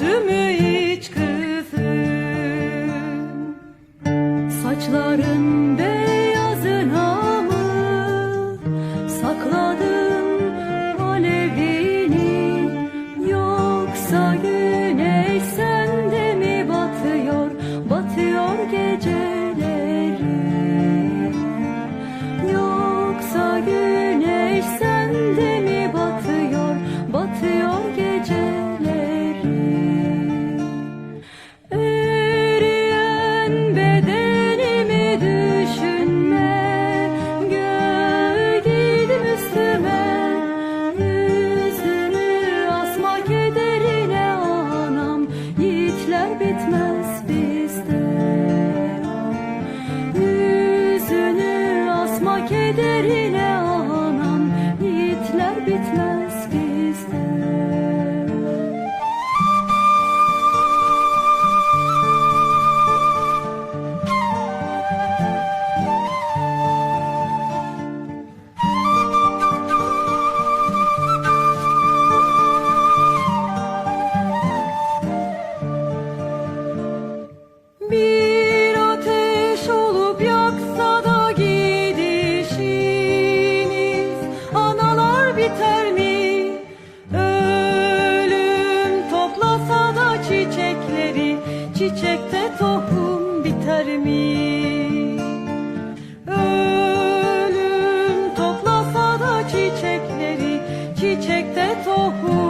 kötü mü hiç kızım. Saçların beyazına kederine Ölüm toklasada çiçekleri, çiçekte tohum.